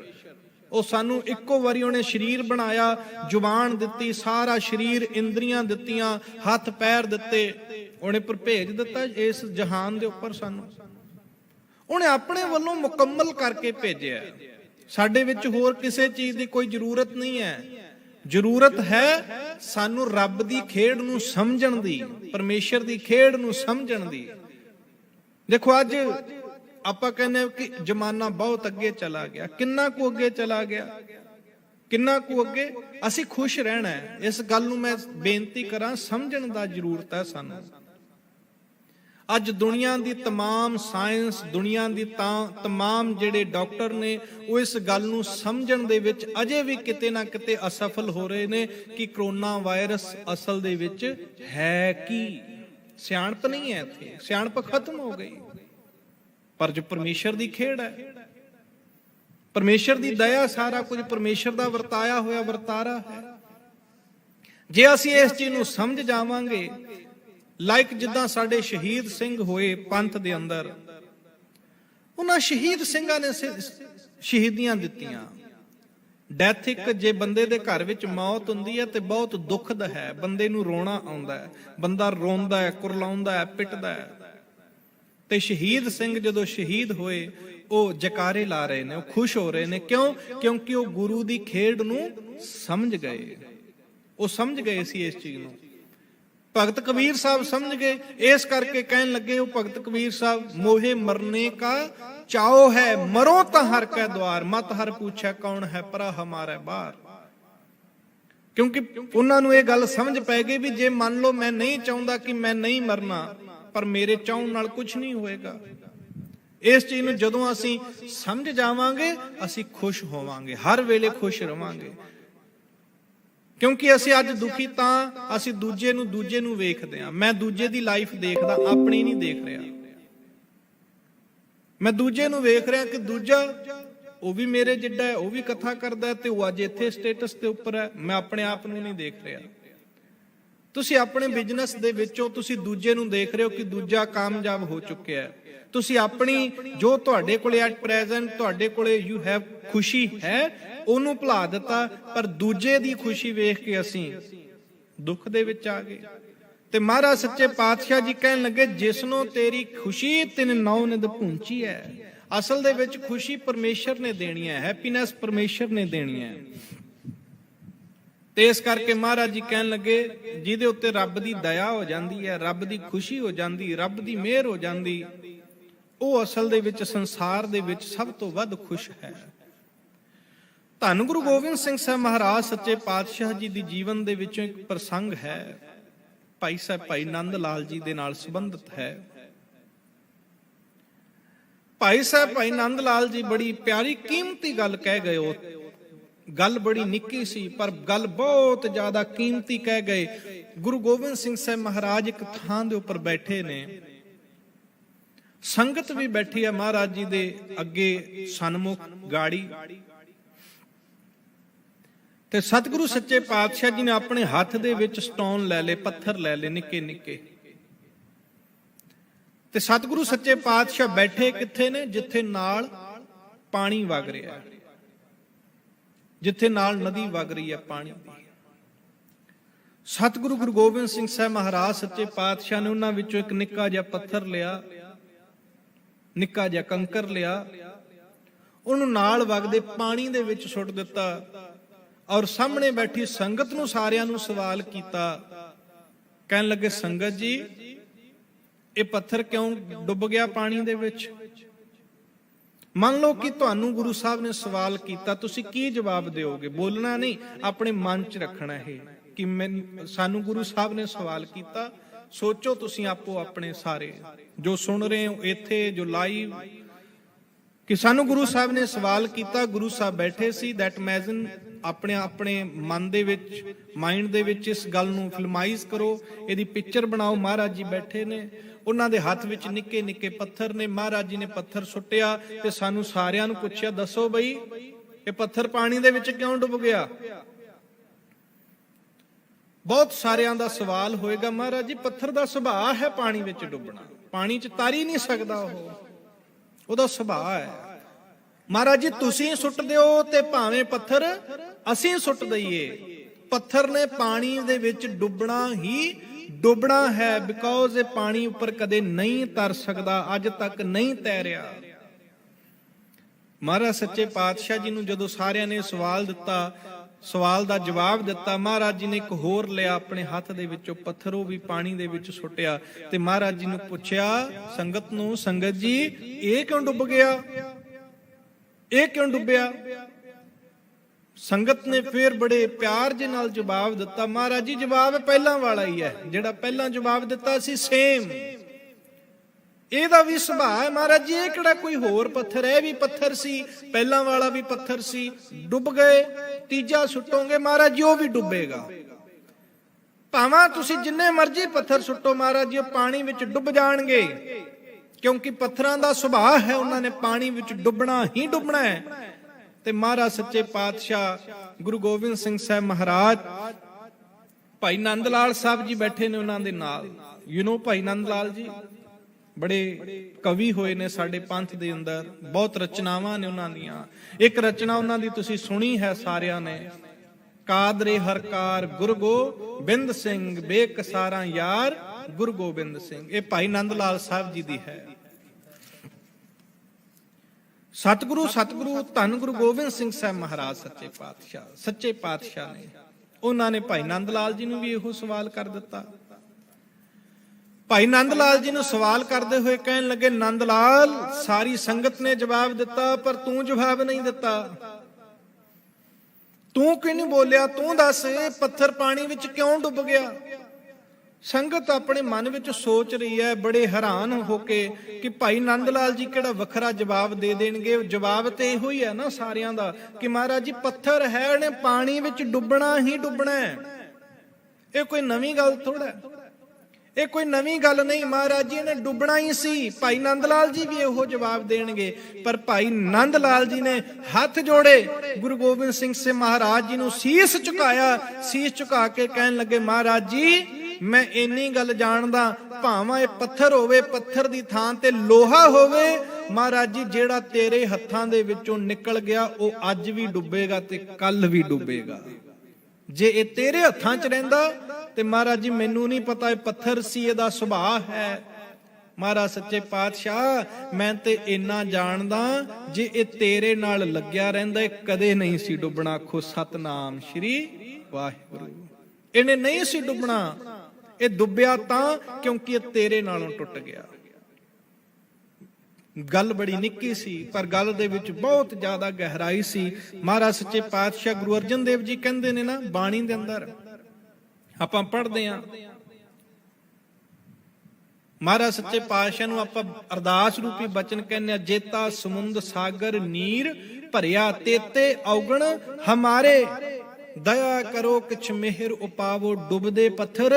ਉਹ ਸਾਨੂੰ ਇੱਕੋ ਵਾਰੀ ਉਹਨੇ ਸਰੀਰ ਬਣਾਇਆ, ਜ਼ੁਬਾਨ ਦਿੱਤੀ, ਸਾਰਾ ਸਰੀਰ ਇੰਦਰੀਆਂ ਦਿੱਤੀਆਂ, ਹੱਥ ਪੈਰ ਦਿੱਤੇ। ਉਹਨੇ ਪਰ ਭੇਜ ਦਿੱਤਾ ਇਸ ਜਹਾਨ ਦੇ ਉੱਪਰ ਸਾਨੂੰ। ਉਹਨੇ ਆਪਣੇ ਵੱਲੋਂ ਮੁਕੰਮਲ ਕਰਕੇ ਭੇਜਿਆ। ਸਾਡੇ ਵਿੱਚ ਹੋਰ ਕਿਸੇ ਚੀਜ਼ ਦੀ ਕੋਈ ਜ਼ਰੂਰਤ ਨਹੀਂ ਹੈ। ਜ਼ਰੂਰਤ ਹੈ ਸਾਨੂੰ ਰੱਬ ਦੀ ਖੇਡ ਨੂੰ ਸਮਝਣ ਦੀ, ਪਰਮੇਸ਼ਰ ਦੀ ਖੇਡ ਨੂੰ ਸਮਝਣ ਦੀ। ਦੇਖੋ, ਅੱਜ ਆਪਾਂ ਕਹਿੰਦੇ ਕਿ ਜ਼ਮਾਨਾ ਬਹੁਤ ਅੱਗੇ ਚਲਾ ਗਿਆ। ਕਿੰਨਾ ਕੁ ਅੱਗੇ ਚਲਾ ਗਿਆ? ਕਿੰਨਾ ਕੁ ਅੱਗੇ? ਅਸੀਂ ਖੁਸ਼ ਰਹਿਣਾ ਹੈ। ਇਸ ਗੱਲ ਨੂੰ ਮੈਂ ਬੇਨਤੀ ਕਰਾਂ, ਸਮਝਣ ਦਾ ਜ਼ਰੂਰਤ ਹੈ ਸਾਨੂੰ। ਅੱਜ ਦੁਨੀਆ ਦੀ तमाम ਸਾਇੰਸ ਦੁਨੀਆ ਦੀ ਤਾਂ तमाम ਜਿਹੜੇ ਡਾਕਟਰ ਨੇ ਉਹ ਇਸ ਗੱਲ ਨੂੰ ਸਮਝਣ ਦੇ ਵਿੱਚ ਅਜੇ ਵੀ ਕਿਤੇ ਨਾ ਕਿਤੇ ਅਸਫਲ ਹੋ ਰਹੇ ਨੇ ਕਿ ਕਰੋਨਾ ਵਾਇਰਸ ਅਸਲ ਦੇ ਵਿੱਚ ਹੈ ਕੀ ਸਿਆਣਪ ਨਹੀਂ ਹੈ ਇੱਥੇ ਸਿਆਣਪ ਖਤਮ ਹੋ ਗਈ ਪਰ ਜੋ ਪਰਮੇਸ਼ਰ ਦੀ ਖੇਡ ਹੈ ਪਰਮੇਸ਼ਰ ਦੀ ਦਇਆ ਸਾਰਾ ਕੁਝ ਪਰਮੇਸ਼ਰ ਦਾ ਵਰਤਾਇਆ ਹੋਇਆ ਵਰਤਾਰਾ ਹੈ ਜੇ ਅਸੀਂ ਇਸ ਚੀਜ਼ ਨੂੰ ਸਮਝ ਜਾਵਾਂਗੇ ਲਾਇਕ ਜਿੱਦਾਂ ਸਾਡੇ ਸ਼ਹੀਦ ਸਿੰਘ ਹੋਏ ਪੰਥ ਦੇ ਅੰਦਰ। ਉਹਨਾਂ ਸ਼ਹੀਦ ਸਿੰਘਾਂ ਨੇ ਸ਼ਹੀਦੀਆਂ ਦਿੱਤੀਆਂ। ਡੈਥ ਇੱਕ ਜੇ ਬੰਦੇ ਦੇ ਘਰ ਵਿੱਚ ਮੌਤ ਹੁੰਦੀ ਹੈ ਤੇ ਬਹੁਤ ਦੁਖਦ ਹੈ। ਬੰਦੇ ਨੂੰ ਰੋਣਾ ਆਉਂਦਾ ਹੈ। ਬੰਦਾ ਰੋਂਦਾ ਹੈ, ਕੁਰਲਾਉਂਦਾ ਹੈ, ਪਿੱਟਦਾ ਹੈ। ਤੇ ਸ਼ਹੀਦ ਸਿੰਘ ਜਦੋਂ ਸ਼ਹੀਦ ਹੋਏ, ਉਹ ਜਕਾਰੇ ਲਾ ਰਹੇ ਨੇ, ਉਹ ਖੁਸ਼ ਹੋ ਰਹੇ ਨੇ। ਕਿਉਂ? ਕਿਉਂਕਿ ਉਹ ਗੁਰੂ ਦੀ ਖੇਡ ਨੂੰ ਸਮਝ ਗਏ। ਉਹ ਸਮਝ ਗਏ ਸੀ ਇਸ ਚੀਜ਼ ਨੂੰ। ਭਗਤ ਕਬੀਰ ਸਾਹਿਬ ਸਮਝ ਗਏ। ਇਸ ਕਰਕੇ ਕਹਿਣ ਲੱਗੇ, ਉਹ ਭਗਤ ਕਬੀਰ ਸਾਹਿਬ, ਮੋਹੇ ਮਰਨੇ ਕਾ ਚਾਓ ਹੈ, ਮਰੋ ਤਾਂ ਹਰ ਕੈ ਦਵਾਰ। ਮਤ ਹਰ ਪੁੱਛੈ ਕੌਣ ਹੈ, ਪਰਾ ਹਮਾਰੇ ਬਾਹਰ ਕਿਉਂਕਿ ਉਹਨਾਂ ਨੂੰ ਇਹ ਗੱਲ ਸਮਝ ਪੈ ਗਈ ਵੀ ਜੇ ਮੰਨ ਲਓ ਮੈਂ ਨਹੀਂ ਚਾਹੁੰਦਾ ਕਿ ਮੈਂ ਨਹੀਂ ਮਰਨਾ, ਪਰ ਮੇਰੇ ਚਾਹਣ ਨਾਲ ਕੁਝ ਨਹੀਂ ਹੋਏਗਾ। ਇਸ ਚੀਜ਼ ਨੂੰ ਜਦੋਂ ਅਸੀਂ ਸਮਝ ਜਾਵਾਂਗੇ, ਅਸੀਂ ਖੁਸ਼ ਹੋਵਾਂਗੇ, ਹਰ ਵੇਲੇ ਖੁਸ਼ ਰਵਾਂਗੇ। ਕਿਉਂਕਿ ਅਸੀਂ ਅੱਜ ਦੁਖੀ ਤਾਂ ਅਸੀਂ ਦੂਜੇ ਨੂੰ ਦੂਜੇ ਨੂੰ ਵੇਖਦੇ ਹਾਂ। ਮੈਂ ਦੂਜੇ ਦੀ ਲਾਈਫ ਦੇਖਦਾ, ਆਪਣੀ ਨਹੀਂ ਦੇਖ ਰਿਹਾ। ਮੈਂ ਦੂਜੇ ਨੂੰ ਵੇਖ ਰਿਹਾ ਕਿ ਦੂਜਾ ਉਹ ਵੀ ਮੇਰੇ ਜਿੱਡਾ ਹੈ, ਉਹ ਵੀ ਕਥਾ ਕਰਦਾ ਹੈ ਤੇ ਉਹ ਅੱਜ ਇੱਥੇ ਸਟੇਟਸ ਤੇ ਉੱਪਰ ਹੈ। ਮੈਂ ਆਪਣੇ ਆਪ ਨੂੰ ਨਹੀਂ ਦੇਖ ਰਿਹਾ। ਤੁਸੀਂ ਆਪਣੇ ਬਿਜ਼ਨਸ ਦੇ ਵਿੱਚੋਂ ਤੁਸੀਂ ਦੂਜੇ ਨੂੰ ਦੇਖ ਰਹੇ ਹੋ ਕਿ ਦੂਜਾ ਕਾਮਯਾਬ ਹੋ ਚੁੱਕਿਆ ਹੈ। ਤੁਸੀਂ ਆਪਣੀ ਜੋ ਤੁਹਾਡੇ ਕੋਲੇ ਐਟ ਪ੍ਰੈਜ਼ੈਂਟ ਤੁਹਾਡੇ ਕੋਲੇ ਯੂ ਹੈਵ ਖੁਸ਼ੀ ਹੈ, ਉਹਨੂੰ ਭੁਲਾ ਦਿੱਤਾ, ਪਰ ਦੂਜੇ ਦੀ ਖੁਸ਼ੀ ਵੇਖ ਕੇ ਅਸੀਂ ਦੁੱਖ ਦੇ ਵਿੱਚ ਆ ਗਏ। ਤੇ ਮਹਾਰਾਜ ਸੱਚੇ ਪਾਤਸ਼ਾਹ ਜੀ ਕਹਿਣ ਲੱਗੇ, ਜਿਸਨੂੰ ਤੇਰੀ ਖੁਸ਼ੀ ਤਿਨ ਨੌ ਨਿਦ ਪੂੰਚੀ ਹੈ। ਅਸਲ ਦੇ ਵਿੱਚ ਖੁਸ਼ੀ ਪਰਮੇਸ਼ਰ ਨੇ ਦੇਣੀ ਹੈ, ਹੈਪੀਨੈਸ ਪਰਮੇਸ਼ਰ ਨੇ ਦੇਣੀ ਹੈ। ਤੇ ਇਸ ਕਰਕੇ ਮਹਾਰਾਜ ਜੀ ਕਹਿਣ ਲੱਗੇ, ਜਿਹਦੇ ਉੱਤੇ ਰੱਬ ਦੀ ਦਇਆ ਹੋ ਜਾਂਦੀ ਹੈ, ਰੱਬ ਦੀ ਖੁਸ਼ੀ ਹੋ ਜਾਂਦੀ, ਰੱਬ ਦੀ ਮਿਹਰ ਹੋ ਜਾਂਦੀ ਉਹ ਅਸਲ ਦੇ ਵਿੱਚ ਸੰਸਾਰ ਦੇ ਵਿੱਚ ਸਭ ਤੋਂ ਵੱਧ ਖੁਸ਼ ਹੈ। ਧੰਨ ਗੁਰੂ ਗੋਬਿੰਦ ਸਿੰਘ ਸਾਹਿਬ ਮਹਾਰਾਜ, ਸੱਚੇ ਪਾਤਸ਼ਾਹ ਜੀ ਦੀ ਜੀਵਨ ਦੇ ਵਿੱਚੋਂ ਇੱਕ ਪ੍ਰਸੰਗ ਹੈ। ਭਾਈ ਸਾਹਿਬ, ਭਾਈ ਨੰਦ ਲਾਲ ਜੀ ਦੇ ਨਾਲ ਸੰਬੰਧਿਤ ਹੈ। ਭਾਈ ਸਾਹਿਬ, ਭਾਈ ਨੰਦ ਲਾਲ ਜੀ, ਬੜੀ ਪਿਆਰੀ, ਕੀਮਤੀ ਗੱਲ ਕਹਿ ਗਏ ਉਹ। ਗੱਲ ਬੜੀ ਨਿੱਕੀ ਸੀ, ਪਰ ਗੱਲ ਬਹੁਤ ਜ਼ਿਆਦਾ ਕੀਮਤੀ ਕਹਿ ਗਏ। ਗੁਰੂ ਗੋਬਿੰਦ ਸਿੰਘ ਸਾਹਿਬ ਮਹਾਰਾਜ ਇੱਕ ਥਾਂ ਦੇ ਉੱਪਰ ਬੈਠੇ ਨੇ। ਸੰਗਤ ਵੀ ਬੈਠੀ ਹੈ ਮਹਾਰਾਜ ਜੀ ਦੇ ਅੱਗੇ ਸਨਮੁਖ ਗਾੜੀ। ਤੇ ਸਤਿਗੁਰੂ ਸੱਚੇ ਪਾਤਸ਼ਾਹ ਜੀ ਨੇ ਆਪਣੇ ਹੱਥ ਦੇ ਵਿੱਚ ਸਟੋਨ ਲੈ ਲਏ, ਪੱਥਰ ਲੈ ਲਏ ਨਿੱਕੇ ਨਿੱਕੇ। ਤੇ ਸਤਿਗੁਰੂ ਸੱਚੇ ਪਾਤਸ਼ਾਹ ਬੈਠੇ ਕਿੱਥੇ ਨੇ? ਜਿੱਥੇ ਨਾਲ ਪਾਣੀ ਵਗ ਰਿਹਾ ਜਿੱਥੇ ਨਾਲ ਨਦੀ ਵਗ ਰਹੀ ਹੈ ਪਾਣੀ ਦੀ। ਸਤਿਗੁਰੂ ਗੁਰੂ ਗੋਬਿੰਦ ਸਿੰਘ ਸਾਹਿਬ ਮਹਾਰਾਜ ਸੱਚੇ ਪਾਤਸ਼ਾਹ ਨੇ ਉਹਨਾਂ ਵਿੱਚੋਂ ਇੱਕ ਨਿੱਕਾ ਜਿਹਾ ਪੱਥਰ ਲਿਆ। ਨਿੱਕਾ ਜਿਹਾ ਕੰਕਰ ਲਿਆ। ਉਹਨੂੰ ਨਾਲ ਵਗਦੇ ਪਾਣੀ ਦੇ ਵਿੱਚ ਸੁੱਟ ਦਿੱਤਾ ਔਰ ਸਾਹਮਣੇ ਬੈਠੀ ਸੰਗਤ ਨੂੰ ਸਾਰਿਆਂ ਨੂੰ ਸਵਾਲ ਕੀਤਾ। ਕਹਿਣ ਲੱਗੇ, ਸੰਗਤ ਜੀ, ਇਹ ਪੱਥਰ ਕਿਉਂ ਡੁੱਬ ਗਿਆ ਪਾਣੀ ਦੇ ਵਿੱਚ? ਮੰਨ ਲਓ ਕਿ ਤੁਹਾਨੂੰ ਗੁਰੂ ਸਾਹਿਬ ਨੇ ਸਵਾਲ ਕੀਤਾ, ਤੁਸੀਂ ਕੀ ਜਵਾਬ ਦਿਓਗੇ? ਬੋਲਣਾ ਨਹੀਂ, ਆਪਣੇ ਮਨ 'ਚ ਰੱਖਣਾ ਇਹ ਕਿ ਮੈਂ, ਸਾਨੂੰ ਗੁਰੂ ਸਾਹਿਬ ਨੇ ਸਵਾਲ ਕੀਤਾ ਸੋਚੋ ਤੁਸੀਂ ਆਪੋ ਆਪਣੇ ਸਾਰੇ। ਜੋ ਸੁਣ ਰਹੇ ਹੋ ਇੱਥੇ, ਜੋ ਲਾਈਵ ਕਿ ਸਾਨੂੰ ਗੁਰੂ ਸਾਹਿਬ ਨੇ ਸਵਾਲ ਕੀਤਾ, ਗੁਰੂ ਸਾਹਿਬ ਬੈਠੇ ਸੀ ਦੈਟ ਇਮੇਜਿਨ ਆਪਣੇ ਆਪਣੇ ਮਨ ਦੇ ਵਿੱਚ ਮਾਈਂਡ ਦੇ ਵਿੱਚ ਇਸ ਗੱਲ ਨੂੰ ਫਿਲਮਾਈਜ਼ ਕਰੋ। ਇਹਦੀ ਪਿਕਚਰ ਬਣਾਓ, ਮਹਾਰਾਜ ਜੀ ਬੈਠੇ ਨੇ। ਉਹਨਾਂ ਦੇ ਹੱਥ ਵਿੱਚ ਨਿੱਕੇ ਨਿੱਕੇ ਪੱਥਰ ਨੇ। ਮਹਾਰਾਜ ਜੀ ਨੇ ਪੱਥਰ ਸੁੱਟਿਆ ਤੇ ਸਾਨੂੰ ਸਾਰਿਆਂ ਨੂੰ ਪੁੱਛਿਆ, ਦੱਸੋ ਬਈ, ਇਹ ਪੱਥਰ ਪਾਣੀ ਦੇ ਵਿੱਚ ਕਿਉਂ ਡੁੱਬ ਗਿਆ? ਬਹੁਤ ਸਾਰਿਆਂ ਦਾ ਸਵਾਲ ਹੋਏਗਾ ਮਹਾਰਾਜ ਜੀ, ਪੱਥਰ ਦਾ ਸੁਭਾਅ ਹੈ ਪਾਣੀ ਵਿੱਚ ਡੁੱਬਣਾ। ਪਾਣੀ 'ਚ ਤਰ ਨਹੀਂ ਸਕਦਾ ਉਹ। ਉਹਦਾ ਸੁਭਾਅ ਹੈ। ਮਹਾਰਾਜ ਜੀ, ਤੁਸੀਂ ਸੁੱਟ ਦਿਓ ਤੇ ਭਾਵੇਂ ਪੱਥਰ ਅਸੀਂ ਸੁੱਟ ਦਈਏ। ਪੱਥਰ ਨੇ ਪਾਣੀ ਦੇ ਵਿੱਚ ਡੁੱਬਣਾ ਹੀ ਡੁੱਬਣਾ ਹੈ ਬਿਕੋਜ਼ ਇਹ ਪਾਣੀ ਉੱਪਰ ਕਦੇ ਨਹੀਂ ਤਰ ਸਕਦਾ, ਅੱਜ ਤੱਕ ਨਹੀਂ ਤੈਰਿਆ। ਮਹਾਰਾਜ, ਸੱਚੇ ਪਾਤਸ਼ਾਹ ਜੀ ਨੂੰ ਜਦੋਂ ਸਾਰਿਆਂ ਨੇ ਸਵਾਲ ਦਿੱਤਾ ਸਵਾਲ ਦਾ ਜਵਾਬ ਦਿੱਤਾ। ਮਹਾਰਾਜ ਜੀ ਨੇ ਇੱਕ ਹੋਰ ਲਿਆ ਆਪਣੇ ਹੱਥ ਦੇ ਵਿੱਚੋਂ, ਪੱਥਰ ਉਹ ਵੀ ਪਾਣੀ ਦੇ ਵਿੱਚ ਸੁੱਟਿਆ। ਤੇ ਮਹਾਰਾਜ ਜੀ ਨੂੰ ਪੁੱਛਿਆ, ਸੰਗਤ ਨੂੰ, ਸੰਗਤ ਜੀ, ਇਹ ਕਿਉਂ ਡੁੱਬ ਗਿਆ? ਇਹ ਕਿਉਂ ਡੁੱਬਿਆ? ਸੰਗਤ ਨੇ ਫੇਰ ਬੜੇ ਪਿਆਰ ਦੇ ਨਾਲ ਜਵਾਬ ਦਿੱਤਾ। ਮਹਾਰਾਜ ਜੀ, ਜਵਾਬ ਪਹਿਲਾਂ ਵਾਲਾ ਹੀ ਹੈ। ਜਿਹੜਾ ਪਹਿਲਾਂ ਜਵਾਬ ਦਿੱਤਾ ਸੀ ਸੇਮ ਇਹਦਾ ਵੀ ਸੁਭਾਅ ਹੈ ਮਹਾਰਾਜ ਜੀ, ਇਹ ਕਿਹੜਾ ਕੋਈ ਹੋਰ ਪੱਥਰ ਹੈ? ਇਹ ਵੀ ਪੱਥਰ ਸੀ, ਪਹਿਲਾਂ ਵਾਲਾ ਵੀ ਪੱਥਰ ਸੀ, ਡੁੱਬ ਗਏ, ਤੀਜਾ ਸੁੱਟੋਗੇ ਮਹਾਰਾਜ ਜੀ, ਉਹ ਵੀ ਡੁੱਬੇਗਾ। ਭਾਵਾਂ ਤੁਸੀਂ ਜਿੰਨੇ ਮਰਜ਼ੀ ਪੱਥਰ ਸੁੱਟੋ ਮਹਾਰਾਜ ਜੀ, ਉਹ ਪਾਣੀ ਵਿੱਚ ਡੁੱਬ ਜਾਣਗੇ। ਕਿਉਂਕਿ ਪੱਥਰਾਂ ਦਾ ਸੁਭਾਅ ਹੈ, ਉਹਨਾਂ ਨੇ ਪਾਣੀ ਵਿੱਚ ਡੁੱਬਣਾ ਹੀ ਡੁੱਬਣਾ ਹੈ। ਤੇ ਮਹਾਰਾਜ ਸੱਚੇ ਪਾਤਸ਼ਾਹ ਗੁਰੂ ਗੋਬਿੰਦ ਸਿੰਘ ਸਾਹਿਬ ਮਹਾਰਾਜ, ਭਾਈ ਨੰਦ ਲਾਲ ਸਾਹਿਬ ਜੀ ਬੈਠੇ ਨੇ ਉਹਨਾਂ ਦੇ ਨਾਲ। You know Bhai Nand Lal ji? ਬੜੇ ਕਵੀ ਹੋਏ ਨੇ ਸਾਡੇ ਪੰਥ ਦੇ ਅੰਦਰ, ਬਹੁਤ ਰਚਨਾਵਾਂ ਨੇ ਉਹਨਾਂ ਦੀਆਂ। ਇੱਕ ਰਚਨਾ ਉਹਨਾਂ ਦੀ ਤੁਸੀਂ ਸੁਣੀ ਹੈ ਸਾਰਿਆਂ ਨੇ ਕਾਦਰੇ ਹਰਕਾਰ ਗੁਰੂ ਗੋਬਿੰਦ ਸਿੰਘ, ਬੇਕਸਾਰਾਂ ਯਾਰ ਗੁਰੂ ਗੋਬਿੰਦ ਸਿੰਘ। ਇਹ ਭਾਈ ਨੰਦ ਲਾਲ ਸਾਹਿਬ ਜੀ ਦੀ ਹੈ। ਸਤਿਗੁਰੂ ਸਤਿਗੁਰੂ, ਧੰਨ ਗੁਰੂ ਗੋਬਿੰਦ ਸਿੰਘ ਸਾਹਿਬ ਮਹਾਰਾਜ, ਸੱਚੇ ਪਾਤਸ਼ਾਹ ਸੱਚੇ ਪਾਤਸ਼ਾਹ ਨੇ। ਉਹਨਾਂ ਨੇ ਭਾਈ ਨੰਦ ਲਾਲ ਜੀ ਨੂੰ ਵੀ ਇਹੋ ਸਵਾਲ ਕਰ ਦਿੱਤਾ। ਭਾਈ ਨੰਦ ਲਾਲ ਜੀ ਨੂੰ ਸਵਾਲ ਕਰਦੇ ਹੋਏ ਕਹਿਣ ਲੱਗੇ ਨੰਦ ਲਾਲ ਸਾਰੀ ਸੰਗਤ ਨੇ ਜਵਾਬ ਦਿੱਤਾ, ਪਰ ਤੂੰ ਜਵਾਬ ਨਹੀਂ ਦਿੱਤਾ। ਤੂੰ ਕਿਉਂ ਨਹੀਂ ਬੋਲਿਆ? ਤੂੰ ਦੱਸ ਇਹ ਪੱਥਰ ਪਾਣੀ ਵਿੱਚ ਕਿਉਂ ਡੁੱਬ ਗਿਆ? ਸੰਗਤ ਆਪਣੇ ਮਨ ਵਿੱਚ ਸੋਚ ਰਹੀ ਹੈ, ਬੜੇ ਹੈਰਾਨ ਹੋ ਕੇ, ਕਿ ਭਾਈ ਨੰਦ ਲਾਲ ਜੀ ਕਿਹੜਾ ਵੱਖਰਾ ਜਵਾਬ ਦੇ ਦੇਣਗੇ। ਜਵਾਬ ਤੇ ਇਹੋ ਹੀ ਹੈ ਨਾ ਸਾਰਿਆਂ ਦਾ, ਕਿ ਮਹਾਰਾਜ ਜੀ, ਪੱਥਰ ਹੈ ਉਹਨੇ ਪਾਣੀ ਵਿੱਚ ਡੁੱਬਣਾ ਹੀ ਡੁੱਬਣਾ ਹੈ। ਇਹ ਕੋਈ ਨਵੀਂ ਗੱਲ ਥੋੜਾ ਹੈ। ਇਹ ਕੋਈ ਨਵੀਂ ਗੱਲ ਨਹੀਂ, ਮਹਾਰਾਜ ਜੀ ਨੇ ਡੁੱਬਣਾ ਹੀ ਸੀ। ਭਾਈ ਨੰਦ ਲਾਲ ਜੀ ਵੀ ਇਹੋ ਜਵਾਬ ਦੇਣਗੇ। ਪਰ ਭਾਈ ਨੰਦ ਲਾਲ ਜੀ ਨੇ ਹੱਥ ਜੋੜੇ। ਗੁਰੂ ਗੋਬਿੰਦ ਸਿੰਘ ਸੇ ਮਹਾਰਾਜ ਜੀ ਨੂੰ ਸੀਸ ਝੁਕਾਇਆ। ਸੀਸ ਝੁਕਾ ਕੇ ਕਹਿਣ ਲੱਗੇ, ਮਹਾਰਾਜ ਜੀ, ਮੈਂ ਇੰਨੀ ਗੱਲ ਜਾਣਦਾ, ਭਾਵੇਂ ਇਹ ਪੱਥਰ ਹੋਵੇ, ਪੱਥਰ ਦੀ ਥਾਂ ਤੇ ਲੋਹਾ ਹੋਵੇ। ਮਹਾਰਾਜ ਜੀ, ਜਿਹੜਾ ਤੇਰੇ ਹੱਥਾਂ ਦੇ ਵਿੱਚੋਂ ਨਿਕਲ ਗਿਆ, ਉਹ ਅੱਜ ਵੀ ਡੁੱਬੇਗਾ ਤੇ ਕੱਲ ਵੀ ਡੁੱਬੇਗਾ। ਜੇ ਇਹ ਤੇਰੇ ਹੱਥਾਂ 'ਚ ਰਹਿੰਦਾ ਤੇ ਮਹਾਰਾਜ ਜੀ, ਮੈਨੂੰ ਨਹੀਂ ਪਤਾ ਇਹ ਪੱਥਰ ਸੀ, ਇਹਦਾ ਸੁਭਾਅ ਹੈ। ਮਹਾਰਾਜ ਸੱਚੇ ਪਾਤਸ਼ਾਹ, ਮੈਂ ਤੇ ਇੰਨਾ ਜਾਣਦਾ ਜੇ ਇਹ ਤੇਰੇ ਨਾਲ ਲੱਗਿਆ ਰਹਿੰਦਾ, ਇਹ ਕਦੇ ਨਹੀਂ ਸੀ ਡੁੱਬਣਾ। ਆਖੋ, ਸਤਨਾਮ ਸ਼੍ਰੀ ਵਾਹਿਗੁਰੂ। ਇਹਨੇ ਨਹੀਂ ਸੀ ਡੁੱਬਣਾ। ਇਹ ਡੁੱਬਿਆ ਤਾਂ ਕਿਉਂਕਿ ਇਹ ਤੇਰੇ ਨਾਲੋਂ ਟੁੱਟ ਗਿਆ। ਗੱਲ ਬੜੀ ਨਿੱਕੀ ਸੀ, ਪਰ ਗੱਲ ਦੇ ਵਿੱਚ ਬਹੁਤ ਜ਼ਿਆਦਾ ਗਹਿਰਾਈ ਸੀ। ਮਹਾਰਾਜ ਸੱਚੇ ਪਾਤਸ਼ਾਹ ਗੁਰੂ ਅਰਜਨ ਦੇਵ ਜੀ ਕਹਿੰਦੇ ਨੇ ਨਾ, ਬਾਣੀ ਦੇ ਅੰਦਰ ਆਪਾਂ ਪੜ੍ਹਦੇ ਆਂ ਮਹਾਰਾਜ ਸੱਚੇ ਪਾਤਸ਼ਾਹ ਨੂੰ ਆਪਾਂ ਅਰਦਾਸ ਰੂਪੀ ਬਚਨ ਕਹਿੰਦੇ ਆ ਜੇਤਾ ਸਮੁੰਦ ਸਾਗਰ ਨੀਰ, ਭਰਿਆ ਤੇਤੇ ਔਗਣ ਹਮਾਰੇ। ਦਇਆ ਕਰੋ ਕਿਛ ਮਿਹਰ ਉਪਾਵੋ, ਡੁੱਬਦੇ ਪੱਥਰ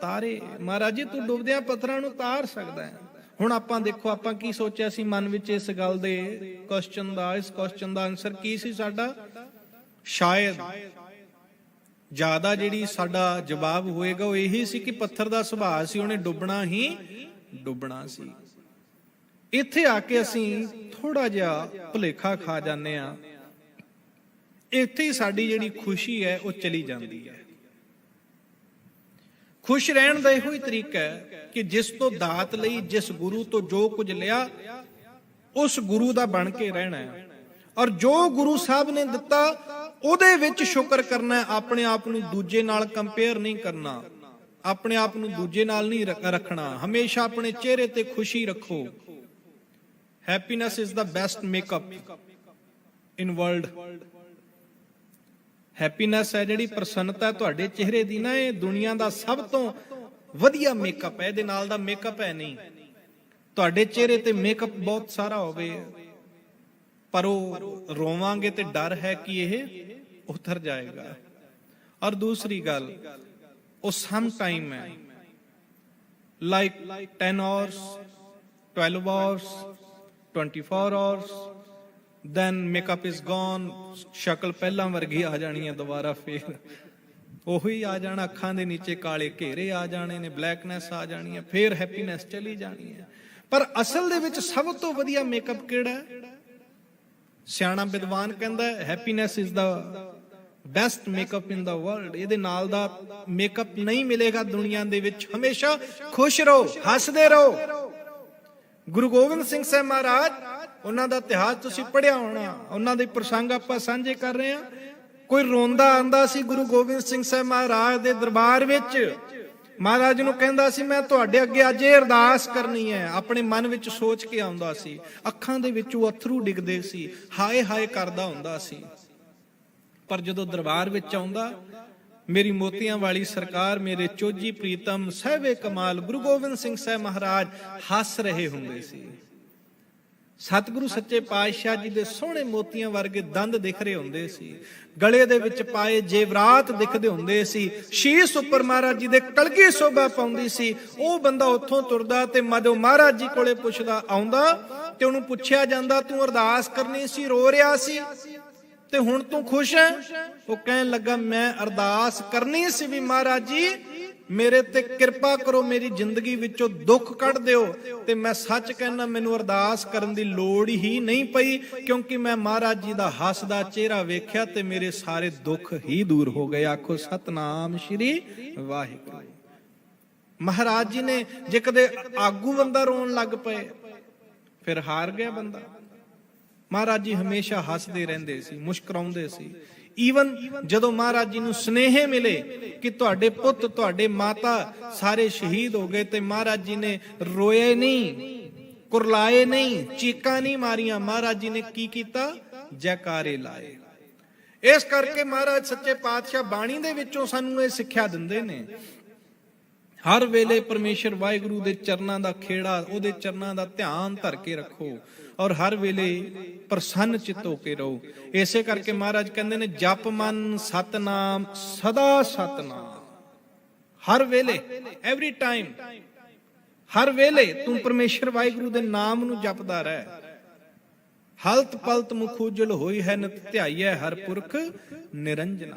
ਤਾਰੇ। ਮਹਾਰਾਜ ਜੀ, ਤੂੰ ਡੁੱਬਦਿਆਂ ਪੱਥਰਾਂ ਨੂੰ ਤਾਰ ਸਕਦਾ ਹੈ। ਹੁਣ ਆਪਾਂ ਦੇਖੋ, ਆਪਾਂ ਕੀ ਸੋਚਿਆ ਸੀ ਮਨ ਵਿੱਚ ਇਸ ਗੱਲ ਦੇ? ਕੁਐਸਚਨ ਦਾ, ਇਸ ਕੁਐਸਚਨ ਦਾ ਆਨਸਰ ਕੀ ਸੀ ਸਾਡਾ? ਸ਼ਾਇਦ। ਜ਼ਿਆਦਾ ਜਿਹੜੀ ਸਾਡਾ ਜਵਾਬ ਹੋਏਗਾ ਉਹ ਇਹੀ ਸੀ ਕਿ ਪੱਥਰ ਦਾ ਸੁਭਾਅ ਸੀ, ਉਹਨੇ ਡੁੱਬਣਾ ਹੀ ਡੁੱਬਣਾ ਸੀ। ਇੱਥੇ ਆ ਕੇ ਅਸੀਂ ਥੋੜਾ ਜਿਹਾ ਭੁਲੇਖਾ ਖਾ ਜਾਂਦੇ ਆ ਇੱਥੇ ਹੀ ਸਾਡੀ ਜਿਹੜੀ ਖੁਸ਼ੀ ਹੈ, ਉਹ ਚਲੀ ਜਾਂਦੀ ਹੈ। ਖੁਸ਼ ਰਹਿਣ ਦਾ ਇਹੋ ਹੀ ਤਰੀਕਾ ਹੈ ਕਿ ਜਿਸ ਤੋਂ ਦਾਤ ਲਈ, ਜਿਸ ਗੁਰੂ ਤੋਂ ਜੋ ਕੁਝ ਲਿਆ, ਉਸ ਗੁਰੂ ਦਾ ਬਣ ਕੇ ਰਹਿਣਾ ਹੈ। ਔਰ ਜੋ ਗੁਰੂ ਸਾਹਿਬ ਨੇ ਦਿੱਤਾ ਉਹਦੇ ਵਿੱਚ ਸ਼ੁਕਰ ਕਰਨਾ ਆਪਣੇ ਆਪ ਨੂੰ ਦੂਜੇ ਨਾਲ ਕੰਪੇਅਰ ਨਹੀਂ ਕਰਨਾ। ਆਪਣੇ ਆਪ ਨੂੰ ਦੂਜੇ ਨਾਲ ਨਹੀਂ ਰੱਖਣਾ। ਹਮੇਸ਼ਾ ਆਪਣੇ ਚਿਹਰੇ ਤੇ ਖੁਸ਼ੀ ਰੱਖੋ। Happiness is the best makeup in world happiness ਹੈ ਜਿਹੜੀ ਪ੍ਰਸੰਨਤਾ ਤੁਹਾਡੇ ਚਿਹਰੇ ਦੀ ਨਾ, ਇਹ ਦੁਨੀਆ ਦਾ ਸਭ ਤੋਂ ਵਧੀਆ ਮੇਕਅਪ ਹੈ। ਇਹਦੇ ਨਾਲ ਦਾ ਮੇਕਅਪ ਹੈ ਨਹੀਂ। ਤੁਹਾਡੇ ਚਿਹਰੇ ਤੇ ਮੇਕਅਪ ਬਹੁਤ ਸਾਰਾ ਹੋਵੇ। ਪਰ ਉਹ ਰੋਵਾਂਗੇ ਤੇ ਡਰ ਹੈ ਕਿ ਇਹ ਉਤਰ ਜਾਏਗਾ। ਔਰ ਦੂਸਰੀ ਗੱਲ, ਉਹ ਸਮ ਟਾਈਮ ਹੈ। Like 10 hours 12 hours 24 hours then makeup is gone ਸ਼ਕਲ ਪਹਿਲਾਂ ਵਰਗੀ ਆ ਜਾਣੀ ਹੈ ਦੁਬਾਰਾ ਫੇਰ। ਉਹੀ ਆ ਜਾਣਾ, ਅੱਖਾਂ ਦੇ ਨੀਚੇ ਕਾਲੇ ਘੇਰੇ ਆ ਜਾਣੇ ਨੇ ਬਲੈਕਨੈਸ ਆ ਜਾਣੀ ਹੈ, ਫੇਰ ਹੈਪੀਨੈਸ ਚਲੀ ਜਾਣੀ ਹੈ। ਪਰ ਅਸਲ ਦੇ ਵਿੱਚ ਸਭ ਤੋਂ ਵਧੀਆ ਮੇਕਅਪ ਕਿਹੜਾ ਹੈ? ਸਿਆਣਾ ਵਿਦਵਾਨ ਕਹਿੰਦਾ happiness is the best makeup in the world ਇਹਦੇ ਨਾਲ ਦਾ ਮੇਕਅਪ ਨਹੀਂ ਮਿਲੇਗਾ ਦੁਨੀਆ ਦੇ ਵਿੱਚ। ਹਮੇਸ਼ਾ ਖੁਸ਼ ਰਹੋ, ਹੱਸਦੇ ਰਹੋ। ਗੁਰੂ ਗੋਬਿੰਦ ਸਿੰਘ ਸਾਹਿਬ ਮਹਾਰਾਜ, ਉਹਨਾਂ ਦਾ ਇਤਿਹਾਸ ਤੁਸੀਂ ਪੜ੍ਹਿਆ ਹੋਣਾ। ਉਹਨਾਂ ਦੇ ਪ੍ਰਸੰਗ ਆਪਾਂ ਸਾਂਝੇ ਕਰ ਰਹੇ ਹਾਂ। ਕੋਈ ਰੋਂਦਾ ਆਂਦਾ ਸੀ ਗੁਰੂ ਗੋਬਿੰਦ ਸਿੰਘ ਸਾਹਿਬ ਮਹਾਰਾਜ ਦੇ ਦਰਬਾਰ ਵਿੱਚ। ਮਹਾਰਾਜ ਨੂੰ ਕਹਿੰਦਾ ਸੀ, ਮੈਂ ਤੁਹਾਡੇ ਅੱਗੇ ਅੱਜ ਇਹ ਅਰਦਾਸ ਕਰਨੀ ਹੈ। ਆਪਣੇ ਮਨ ਵਿੱਚ ਸੋਚ ਕੇ ਆਉਂਦਾ ਸੀ। ਅੱਖਾਂ ਦੇ ਵਿੱਚੋਂ ਅਥਰੂ ਡਿੱਗਦੇ ਸੀ। ਹਾਏ ਹਾਏ ਕਰਦਾ ਹੁੰਦਾ ਸੀ। ਪਰ ਜਦੋਂ ਦਰਬਾਰ ਵਿੱਚ ਆਉਂਦਾ, ਮੇਰੀ ਮੋਤੀਆਂ ਵਾਲੀ ਸਰਕਾਰ, ਮੇਰੇ ਚੋਜੀ ਪ੍ਰੀਤਮ, ਸਹਿਬੇ ਕਮਾਲ, ਗੁਰੂ ਗੋਬਿੰਦ ਸਿੰਘ ਸਾਹਿਬ ਮਹਾਰਾਜ ਹੱਸ ਰਹੇ ਹੁੰਦੇ ਸੀ। ਸਤਿਗੁਰੂ ਸੱਚੇ ਪਾਤਸ਼ਾਹ ਜੀ ਦੇ ਸੋਹਣੇ ਮੋਤੀਆਂ ਵਰਗੇ ਦੰਦ ਦਿਖ ਰਹੇ ਹੁੰਦੇ ਸੀ। ਗਲੇ ਦੇ ਵਿੱਚ ਪਾਏ ਜੇਵਰਾਤ ਦਿਖਦੇ ਹੁੰਦੇ ਸੀ। ਸ਼ੀਸ਼ ਉੱਪਰ ਮਹਾਰਾਜ ਜੀ ਦੇ ਕਲਗੀ ਸੋਭਾ ਪਾਉਂਦੀ ਸੀ। ਉਹ ਬੰਦਾ ਉੱਥੋਂ ਤੁਰਦਾ ਤੇ ਮਦੋਂ ਮਹਾਰਾਜ ਜੀ ਕੋਲੇ ਪੁੱਛਦਾ, ਆਉਂਦਾ? ਤੇ ਉਹਨੂੰ ਪੁੱਛਿਆ ਜਾਂਦਾ, ਤੂੰ ਅਰਦਾਸ ਕਰਨੀ ਸੀ, ਰੋ ਰਿਹਾ ਸੀ? ਤੇ ਹੁਣ ਤੂੰ ਖੁਸ਼ ਹੈ? ਉਹ ਕਹਿਣ ਲੱਗਾ, ਮੈਂ ਅਰਦਾਸ ਕਰਨੀ ਸੀ ਵੀ ਮਹਾਰਾਜ ਜੀ ਮੇਰੇ ਤੇ ਕਿਰਪਾ ਕਰੋ ਮੇਰੀ ਜ਼ਿੰਦਗੀ ਵਿੱਚੋਂ ਦੁੱਖ ਕੱਢ ਦਿਓ। ਤੇ ਮੈਂ ਸੱਚ ਕਹਿਣਾ ਮੈਨੂੰ ਅਰਦਾਸ ਕਰਨ ਦੀ ਲੋੜ ਹੀ ਨਹੀਂ ਪਈ, ਕਿਉਂਕਿ ਮੈਂ ਮਹਾਰਾਜ ਜੀ ਦਾ ਹੱਸਦਾ ਚਿਹਰਾ ਵੇਖਿਆ ਤੇ ਮੇਰੇ ਸਾਰੇ ਦੁੱਖ ਹੀ ਦੂਰ ਹੋ ਗਏ। ਆਖੋ, ਸਤਨਾਮ ਸ਼੍ਰੀ ਵਾਹਿਗੁਰੂ। ਮਹਾਰਾਜ ਜੀ ਨੇ ਜੇ ਕਦੇ ਆਗੂ ਬੰਦਾ ਰੋਣ ਲੱਗ ਪਏ, ਫਿਰ ਹਾਰ ਗਿਆ ਬੰਦਾ। ਮਹਾਰਾਜ ਜੀ ਹਮੇਸ਼ਾ ਹੱਸਦੇ ਰਹਿੰਦੇ ਸੀ, ਮੁਸਕਰਾਉਂਦੇ ਸੀ। ਈਵਨ ਜਦੋਂ ਮਹਾਰਾਜ ਜੀ ਨੂੰ ਸਨੇਹ ਮਿਲੇ ਕਿ ਤੁਹਾਡੇ ਪੁੱਤ, ਤੁਹਾਡੇ ਮਾਤਾ ਸਾਰੇ ਸ਼ਹੀਦ ਹੋ ਗਏ ਤੇ ਮਹਾਰਾਜ ਜੀ ਨੇ ਰੋਏ ਨਹੀਂ, ਕੁਰਲਾਏ ਨਹੀਂ, ਚੀਕਾਂ ਨਹੀਂ ਮਾਰੀਆਂ, ਮਹਾਰਾਜ ਜੀ ਨੇ ਕੀ ਕੀਤਾ? ਜੈਕਾਰੇ ਲਾਏ। ਇਸ ਕਰਕੇ ਮਹਾਰਾਜ ਸੱਚੇ ਪਾਤਸ਼ਾਹ ਬਾਣੀ ਦੇ ਵਿੱਚੋਂ ਸਾਨੂੰ ਇਹ ਸਿੱਖਿਆ ਦਿੰਦੇ ਨੇ। ਹਰ ਵੇਲੇ ਪਰਮੇਸ਼ਰ ਵਾਹਿਗੁਰੂ ਦੇ ਚਰਨਾਂ ਦਾ ਖੇੜਾ, ਉਹਦੇ ਚਰਨਾਂ ਦਾ ਧਿਆਨ ਧਰ ਕੇ ਰੱਖੋ। ਔਰ ਹਰ ਵੇਲੇ ਪ੍ਰਸੰਨ ਚਿੱਤ ਹੋ ਕੇ ਰਹੋ। ਇਸੇ ਕਰਕੇ ਮਹਾਰਾਜ ਕਹਿੰਦੇ ਨੇ, ਜਪ ਮਨ ਸਤਨਾਮ, ਸਦਾ ਸਤਨਾਮ। ਹਰ ਵੇਲੇ ਐਵਰੀ ਟਾਈਮ ਹਰ ਵੇਲੇ ਤੂੰ ਪਰਮੇਸ਼ਰ ਵਾਹਿਗੁਰੂ ਦੇ ਨਾਮ ਨੂੰ ਜਪਦਾ ਰਹਿ। ਹਲਤ ਪਲਤ ਮੁਖ ਉਜਲ ਹੋਈ ਹੈ, ਨਿਤ ਧਿਆਈਐ ਹਰ ਪੁਰਖ ਨਿਰੰਜਨਾ।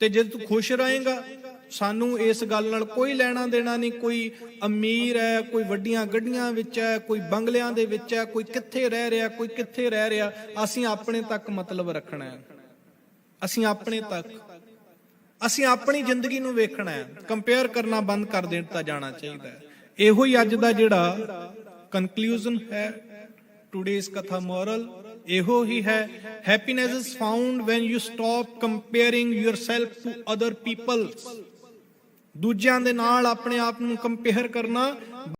ਤੇ ਜੇ ਤੂੰ ਖੁਸ਼ ਰਹੇਗਾ ਸਾਨੂੰ ਇਸ ਗੱਲ ਨਾਲ ਕੋਈ ਲੈਣਾ ਦੇਣਾ ਨਹੀਂ, ਕੋਈ ਅਮੀਰ ਹੈ, ਕੋਈ ਵੱਡੀਆਂ ਗੱਡੀਆਂ ਵਿੱਚ ਹੈ, ਕੋਈ ਬੰਗਲਿਆਂ ਦੇ ਵਿੱਚ ਹੈ, ਕੋਈ ਕਿੱਥੇ ਰਹਿ ਰਿਹਾ, ਕੋਈ ਕਿੱਥੇ ਰਹਿ ਰਿਹਾ, ਅਸੀਂ ਆਪਣੇ ਤੱਕ ਮਤਲਬ ਰੱਖਣਾ ਹੈ। ਅਸੀਂ ਆਪਣੇ ਤੱਕ, ਅਸੀਂ ਆਪਣੀ ਜ਼ਿੰਦਗੀ ਨੂੰ ਵੇਖਣਾ ਹੈ। ਕੰਪੇਅਰ ਕਰਨਾ ਬੰਦ ਕਰ ਦਿੱਤਾ ਜਾਣਾ ਚਾਹੀਦਾ ਹੈ। ਇਹੋ ਹੀ ਅੱਜ ਦਾ ਜਿਹੜਾ ਕਨਕਲੂਜਨ ਹੈ ਟੁਡੇਜ਼ ਕਥਾ ਮੋਰਲ ਇਹੋ ਹੀ ਹੈ happiness is found when you stop comparing yourself to other peoples ਦੂਜਿਆਂ ਦੇ ਨਾਲ ਆਪਣੇ ਆਪ ਨੂੰ ਕੰਪੇਅਰ ਕਰਨਾ